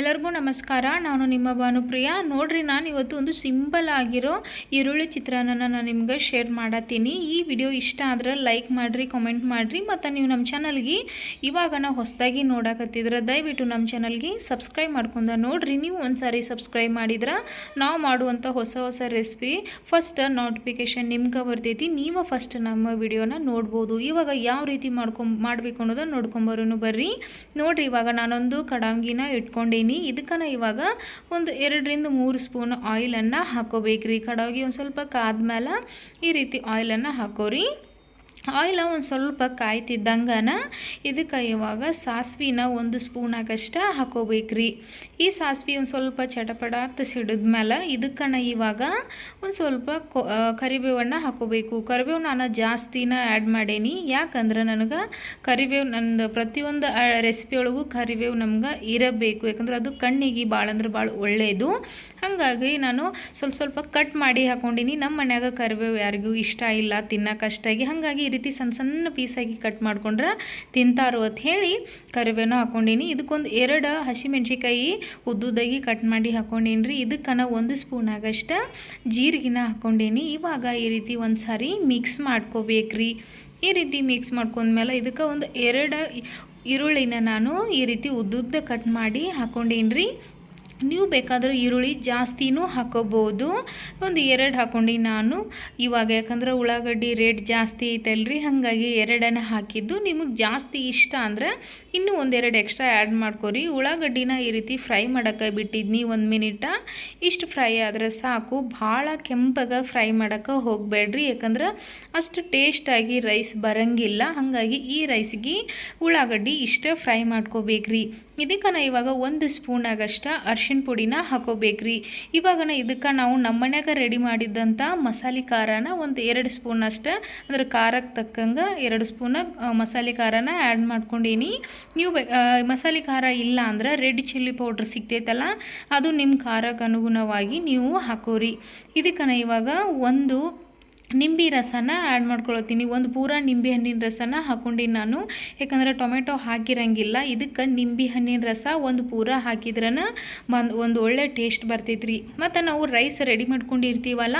ಎಲ್ಲರಿಗೂ ನಮಸ್ಕಾರ. ನಾನು ನಿಮ್ಮ ಭಾನುಪ್ರಿಯ. ನೋಡ್ರಿ, ನಾನು ಇವತ್ತು ಒಂದು ಸಿಂಪಲ್ ಆಗಿರೋ ಈರುಳ್ಳಿ ಚಿತ್ರಾನ್ನ ನಾನು ನಿಮ್ಗೆ ಶೇರ್ ಮಾಡತ್ತೀನಿ ಈ ವಿಡಿಯೋ ಇಷ್ಟ ಆದ್ರೆ ಲೈಕ್ ಮಾಡಿರಿ, ಕಮೆಂಟ್ ಮಾಡಿರಿ, ಮತ್ತು ನೀವು ನಮ್ಮ ಚಾನಲ್ಗೆ ಇವಾಗ ನಾವು ಹೊಸದಾಗಿ ನೋಡಕತ್ತಿದ್ರೆ ದಯವಿಟ್ಟು ನಮ್ಮ ಚಾನಲ್ಗೆ ಸಬ್ಸ್ಕ್ರೈಬ್ ಮಾಡ್ಕೊಂಡ ನೋಡ್ರಿ. ನೀವು ಒಂದು ಸಾರಿ ಸಬ್ಸ್ಕ್ರೈಬ್ ಮಾಡಿದ್ರೆ ನಾವು ಮಾಡುವಂಥ ಹೊಸ ಹೊಸ ರೆಸಿಪಿ ಫಸ್ಟ್ ನೋಟಿಫಿಕೇಶನ್ ನಿಮ್ಗೆ ಬರ್ತೈತಿ. ನೀವು ಫಸ್ಟ್ ನಮ್ಮ ವಿಡಿಯೋನ ನೋಡ್ಬೋದು. ಇವಾಗ ಯಾವ ರೀತಿ ಮಾಡ್ಕೊ ಮಾಡಬೇಕು ಅನ್ನೋದನ್ನ ನೋಡ್ಕೊಂಬರೋನು ಬರ್ರಿ. ನೋಡ್ರಿ, ಇವಾಗ ನಾನೊಂದು ಕಡಾಂಗಿನ ಇಟ್ಕೊಂಡೀನಿ. ಇದಕ್ಕನ ಇವಾಗ ಒಂದು ಎರಡರಿಂದ ಮೂರು ಸ್ಪೂನ್ ಆಯಿಲನ್ನು ಹಾಕೋಬೇಕ್ರಿ. ಕಡಾಗಿ ಒಂದು ಸ್ವಲ್ಪ ಕಾದ್ಮೇಲೆ ಈ ರೀತಿ ಆಯಿಲನ್ನು ಹಾಕೋರಿ. ಆಯಿಲ ಒಂದು ಸ್ವಲ್ಪ ಕಾಯ್ತಿದ್ದಂಗನ ಇದಕ್ಕೆ ಇವಾಗ ಸಾಸ್ವಿನ ಒಂದು ಸ್ಪೂನ್ ಆಗಷ್ಟ ಹಾಕೋಬೇಕ್ರಿ. ಈ ಸಾಸ್ವಿ ಒಂದು ಸ್ವಲ್ಪ ಚಟಪಟ ಸಿಡಿದ್ಮೇಲೆ ಇದಕ್ಕನ ಇವಾಗ ಒಂದು ಸ್ವಲ್ಪ ಕರಿಬೇವನ್ನ ಹಾಕೋಬೇಕು. ಕರಿಬೇವು ನಾನು ಜಾಸ್ತಿನ ಆ್ಯಡ್ ಮಾಡೇನಿ. ಯಾಕಂದ್ರೆ ನನಗೆ ಕರಿಬೇವು, ನಂದು ಪ್ರತಿಯೊಂದು ರೆಸಿಪಿ ಒಳಗೂ ಕರಿಬೇವು ನಮ್ಗೆ ಇರಬೇಕು. ಯಾಕಂದ್ರೆ ಅದು ಕಣ್ಣಿಗೆ ಭಾಳ ಅಂದ್ರೆ ಭಾಳ ಒಳ್ಳೆಯದು ಹಾಗಾಗಿ ನಾನು ಸ್ವಲ್ಪ ಸ್ವಲ್ಪ ಕಟ್ ಮಾಡಿ ಹಾಕೊಂಡಿನಿ. ನಮ್ಮ ಮನ್ಯಾಗ ಕರಿಬೇವು ಯಾರಿಗೂ ಇಷ್ಟ ಇಲ್ಲ ತಿನ್ನೋಕಷ್ಟಾಗಿ. ಹಾಗಾಗಿ ರೀತಿ ಸಣ್ಣ ಸಣ್ಣ ಪೀಸಾಗಿ ಕಟ್ ಮಾಡ್ಕೊಂಡ್ರೆ ತಿಂತಾರು ಅಂತ ಹೇಳಿ ಕರಿಬೇವನ ಹಾಕೊಂಡೀನಿ. ಇದಕ್ಕೊಂದು ಎರಡು ಹಸಿಮೆಣ್ಸಿಕಾಯಿ ಉದ್ದುದಾಗಿ ಕಟ್ ಮಾಡಿ ಹಾಕೊಂಡೇನಿ ರೀ ಇದಕ್ಕನ ಒಂದು ಸ್ಪೂನ್ ಆಗಷ್ಟ ಜೀರಿಗೆನ ಹಾಕೊಂಡೇನಿ. ಇವಾಗ ಈ ರೀತಿ ಒಂದು ಸಾರಿ ಮಿಕ್ಸ್ ಮಾಡ್ಕೋಬೇಕ್ರಿ. ಈ ರೀತಿ ಮಿಕ್ಸ್ ಮಾಡ್ಕೊಂಡ್ಮೇಲೆ ಇದಕ್ಕೆ ಒಂದು ಎರಡು ಈರುಳ್ಳಿನ ನಾನು ಈ ರೀತಿ ಉದ್ದುದ್ದ ಕಟ್ ಮಾಡಿ ಹಾಕೊಂಡೇನಿ ರೀ ನೀವು ಬೇಕಾದರೆ ಈರುಳ್ಳಿ ಜಾಸ್ತಿನೂ ಹಾಕೋಬೋದು. ಒಂದು ಎರಡು ಹಾಕ್ಕೊಂಡು ನಾನು. ಇವಾಗ ಯಾಕಂದ್ರೆ ಉಳ್ಳಾಗಡ್ಡಿ ರೇಟ್ ಜಾಸ್ತಿ ಐತಲ್ರಿ, ಹಾಗಾಗಿ ಎರಡನ್ನು ಹಾಕಿದ್ದು. ನಿಮಗೆ ಜಾಸ್ತಿ ಇಷ್ಟ ಅಂದರೆ ಇನ್ನೂ ಒಂದೆರಡು ಎಕ್ಸ್ಟ್ರಾ ಆ್ಯಡ್ ಮಾಡ್ಕೋರಿ. ಉಳ್ಳಾಗಡ್ಡಿನ ಈ ರೀತಿ ಫ್ರೈ ಮಾಡೋಕ್ಕೆ ಬಿಟ್ಟಿದ್ನಿ ಒಂದು ಮಿನಿಟ. ಇಷ್ಟು ಫ್ರೈ ಆದರೆ ಸಾಕು. ಭಾಳ ಕೆಂಪಗೆ ಫ್ರೈ ಮಾಡೋಕ್ಕೆ ಹೋಗಬೇಡ್ರಿ. ಯಾಕಂದ್ರೆ ಅಷ್ಟು ಟೇಸ್ಟಾಗಿ ರೈಸ್ ಬರಂಗಿಲ್ಲ. ಹಾಗಾಗಿ ಈ ರೈಸ್ಗೆ ಉಳ್ಳಾಗಡ್ಡಿ ಇಷ್ಟೇ ಫ್ರೈ ಮಾಡ್ಕೋಬೇಕ್ರಿ. ಇದಕ್ಕೆ ನಾ ಇವಾಗ ಒಂದು ಸ್ಪೂನ್ ಅರ್ಶಿಣ ಪುಡಿನ ಹಾಕೋಬೇಕ್ರಿ. ಇವಾಗ ಇದಕ್ಕೆ ನಾವು ನಮ್ಮ ಮನ್ಯಾಗ ರೆಡಿ ಮಾಡಿದ್ದಂಥ ಮಸಾಲೆ ಖಾರನ ಒಂದು ಎರಡು ಸ್ಪೂನ್ ಅಷ್ಟೇ, ಅಂದ್ರೆ ಖಾರಕ್ಕೆ ತಕ್ಕಂಗೆ ಎರಡು ಸ್ಪೂನ ಮಸಾಲೆ ಖಾರನ ಆ್ಯಡ್ ಮಾಡ್ಕೊಂಡೀನಿ. ನೀವು ಮಸಾಲೆ ಖಾರ ಇಲ್ಲ ಅಂದ್ರೆ ರೆಡ್ ಚಿಲ್ಲಿ ಪೌಡ್ರ್ ಸಿಗ್ತೈತಲ್ಲ, ಅದು ನಿಮ್ಮ ಖಾರಕ್ಕೆ ಅನುಗುಣವಾಗಿ ನೀವು ಹಾಕೋರಿ. ಇದಕ್ಕೆ ನಾ ಇವಾಗ ಒಂದು ನಿಂಬೆ ರಸನ ಆ್ಯಡ್ ಮಾಡ್ಕೊಳತ್ತೀನಿ. ಒಂದು ಪೂರ ನಿಂಬೆ ಹಣ್ಣಿನ ರಸನ ಹಾಕ್ಕೊಂಡು ನಾನು. ಯಾಕಂದ್ರೆ ಟೊಮೆಟೊ ಹಾಕಿರಂಗಿಲ್ಲ, ಇದಕ್ಕೆ ನಿಂಬೆ ಹಣ್ಣಿನ ರಸ ಒಂದು ಪೂರ ಹಾಕಿದ್ರನ ಒಂದು ಒಳ್ಳೆ ಟೇಸ್ಟ್ ಬರ್ತೈತ್ರಿ. ಮತ್ತು ನಾವು ರೈಸ್ ರೆಡಿ ಮಾಡ್ಕೊಂಡಿರ್ತೀವಲ್ಲ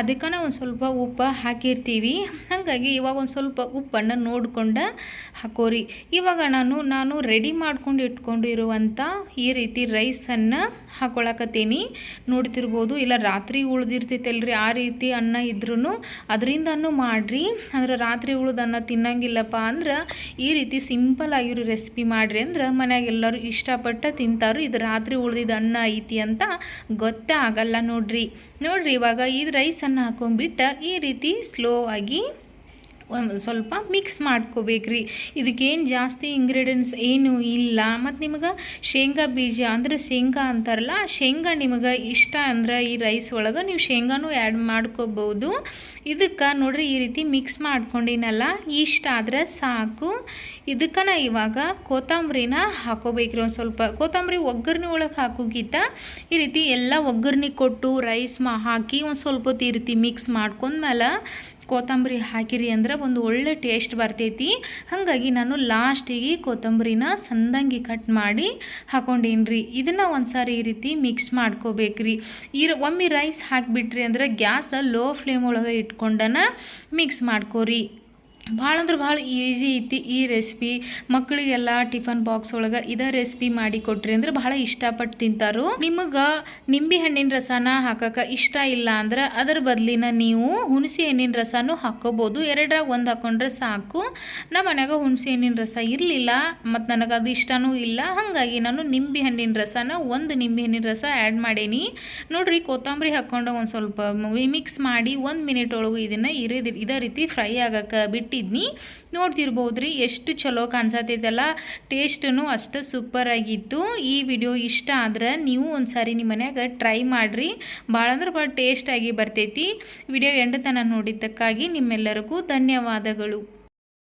ಅದಕ್ಕೆ ಒಂದು ಸ್ವಲ್ಪ ಉಪ್ಪು ಹಾಕಿರ್ತೀವಿ. ಹಾಗಾಗಿ ಇವಾಗ ಒಂದು ಸ್ವಲ್ಪ ಉಪ್ಪನ್ನು ನೋಡ್ಕೊಂಡು ಹಾಕೋರಿ. ಇವಾಗ ನಾನು ನಾನು ರೆಡಿ ಮಾಡ್ಕೊಂಡು ಇಟ್ಕೊಂಡಿರುವಂಥ ಈ ರೀತಿ ರೈಸನ್ನು ಹಾಕೊಳಕತ್ತೀನಿ. ನೋಡ್ತಿರ್ಬೋದು, ಇಲ್ಲ ರಾತ್ರಿ ಉಳ್ದಿರ್ತೈತಲ್ರಿ, ಆ ರೀತಿ ಅನ್ನ ಇದ್ರೂ ಅದರಿಂದನೂ ಮಾಡಿರಿ. ಅಂದ್ರೆ ರಾತ್ರಿ ಉಳಿದನ್ನ ತಿನ್ನಂಗಿಲ್ಲಪ್ಪ ಅಂದ್ರೆ ಈ ರೀತಿ ಸಿಂಪಲ್ ಆಗಿರೋ ರೆಸಿಪಿ ಮಾಡಿರಿ ಅಂದ್ರೆ ಮನೆಯಾಗೆಲ್ಲರೂ ಇಷ್ಟಪಟ್ಟು ತಿಂತಾರು. ಇದು ರಾತ್ರಿ ಉಳ್ದಿದ್ದ ಅನ್ನ ಐತಿ ಅಂತ ಗೊತ್ತೇ ಆಗಲ್ಲ ನೋಡ್ರಿ. ನೋಡ್ರಿ, ಇವಾಗ ಈ ರೈಸನ್ನು ಹಾಕೊಂಡ್ಬಿಟ್ಟು ಈ ರೀತಿ ಸ್ಲೋ ಆಗಿ ಸ್ವಲ್ಪ ಮಿಕ್ಸ್ ಮಾಡ್ಕೋಬೇಕ್ರಿ. ಇದಕ್ಕೇನು ಜಾಸ್ತಿ ಇಂಗ್ರೀಡಿಯೆಂಟ್ಸ್ ಏನು ಇಲ್ಲ. ಮತ್ತು ನಿಮಗೆ ಶೇಂಗಾ ಬೀಜ ಅಂದರೆ ಶೇಂಗಾ ಅಂತಾರಲ್ಲ ಶೇಂಗಾ ನಿಮಗೆ ಇಷ್ಟ ಅಂದ್ರೆ ಈ ರೈಸ್ ಒಳಗೆ ನೀವು ಶೇಂಗಾನೂ ಆ್ಯಡ್ ಮಾಡ್ಕೋಬೋದು ಇದಕ್ಕೆ ನೋಡ್ರಿ ಈ ರೀತಿ ಮಿಕ್ಸ್ ಮಾಡ್ಕೊಂಡಿನಲ್ಲ, ಇಷ್ಟ ಆದರೆ ಸಾಕು. ಇದಕ್ಕೆ ನಾ ಇವಾಗ ಕೊತ್ತಂಬರಿನ ಹಾಕೋಬೇಕ್ರಿ ಒಂದು ಸ್ವಲ್ಪ. ಕೊತ್ತಂಬರಿ ಒಗ್ಗರಣೆ ಒಳಗೆ ಹಾಕೋಗಿತ್ತ ಈ ರೀತಿ ಎಲ್ಲ ಒಗ್ಗರಣೆ ಕೊಟ್ಟು ರೈಸ್ ಮಾ ಹಾಕಿ ಒಂದು ಸ್ವಲ್ಪ ಹೊತ್ತು ಈ ರೀತಿ ಮಿಕ್ಸ್ ಮಾಡ್ಕೊಂಡ್ಮೇಲೆ ಕೊತ್ತಂಬರಿ ಹಾಕಿರಿ ಅಂದ್ರೆ ಒಂದು ಒಳ್ಳೆ ಟೇಸ್ಟ್ ಬರ್ತೈತಿ. ಹಾಗಾಗಿ ನಾನು ಲಾಸ್ಟಿಗೆ ಕೊತ್ತಂಬರಿನ ಸಂದಂಗಿ ಕಟ್ ಮಾಡಿ ಹಾಕೊಂಡೇನ್ರಿ. ಇದನ್ನು ಒಂದು ಸಾರಿ ಈ ರೀತಿ ಮಿಕ್ಸ್ ಮಾಡ್ಕೋಬೇಕ್ರಿ. ಈ ಒಮ್ಮೆ ರೈಸ್ ಹಾಕಿಬಿಟ್ರಿ ಅಂದ್ರೆ ಗ್ಯಾಸ ಲೋ ಫ್ಲೇಮ್ ಒಳಗೆ ಇಟ್ಕೊಂಡನ ಮಿಕ್ಸ್ ಮಾಡ್ಕೋರಿ. ಭಾಳ ಅಂದ್ರೆ ಭಾಳ ಈಸಿ ಐತಿ ಈ ರೆಸಿಪಿ ಮಕ್ಕಳಿಗೆಲ್ಲ ಟಿಫನ್ ಬಾಕ್ಸ್ ಒಳಗೆ ಇದೇ ರೆಸಿಪಿ ಮಾಡಿ ಕೊಟ್ರಿ ಅಂದ್ರೆ ಭಾಳ ಇಷ್ಟಪಟ್ಟು ತಿಂತಾರು. ನಿಮಗೆ ನಿಂಬೆ ಹಣ್ಣಿನ ರಸನ ಹಾಕಕ್ಕೆ ಇಷ್ಟ ಇಲ್ಲ ಅಂದ್ರೆ ಅದರ ಬದಲಿನ ನೀವು ಹುಣಸೆ ಹಣ್ಣಿನ ರಸನೂ ಹಾಕೋಬೋದು. ಎರಡರಾಗ ಒಂದು ಹಾಕೊಂಡ್ರೆ ಸಾಕು. ನಮ್ಮ ಮನ್ಯಾಗ ಹುಣಸೆ ಹಣ್ಣಿನ ರಸ ಇರಲಿಲ್ಲ ಮತ್ತು ನನಗೆ ಅದು ಇಷ್ಟನೂ ಇಲ್ಲ. ಹಾಗಾಗಿ ನಾನು ನಿಂಬೆ ಹಣ್ಣಿನ ರಸನ ಒಂದು ನಿಂಬೆ ಹಣ್ಣಿನ ರಸ ಆ್ಯಡ್ ಮಾಡೇನಿ. ನೋಡ್ರಿ ಕೊತ್ತಂಬರಿ ಹಾಕ್ಕೊಂಡು ಒಂದು ಸ್ವಲ್ಪ ಮಿಕ್ಸ್ ಮಾಡಿ ಒಂದು ಮಿನಿಟ್ ಒಳಗೂ ಇದನ್ನು ಇರೋದಿ, ಇದೇ ರೀತಿ ಫ್ರೈ ಆಗಕ್ಕೆ ಬಿಟ್ಟು ಇಟ್ಟಿದ್ನಿ ನೋಡ್ತಿರ್ಬೋದು ರೀ ಎಷ್ಟು ಚಲೋ ಕಾಣಿಸತ್ತೈತಲ್ಲ ಟೇಸ್ಟೂ ಅಷ್ಟು ಸೂಪರಾಗಿತ್ತು ಈ ವಿಡಿಯೋ ಇಷ್ಟ ಆದ್ರೆ ನೀವು ಒಂದು ಸಾರಿ ನಿಮ್ಮ ಮನ್ಯಾಗ ಟ್ರೈ ಮಾಡಿರಿ. ಭಾಳ ಅಂದ್ರೆ ಭಾಳ ಟೇಸ್ಟಾಗಿ ಬರ್ತೈತಿ. ವಿಡಿಯೋ ಎಂಡತನ ನೋಡಿದ್ದಕ್ಕಾಗಿ ನಿಮ್ಮೆಲ್ಲರಿಗೂ ಧನ್ಯವಾದಗಳು.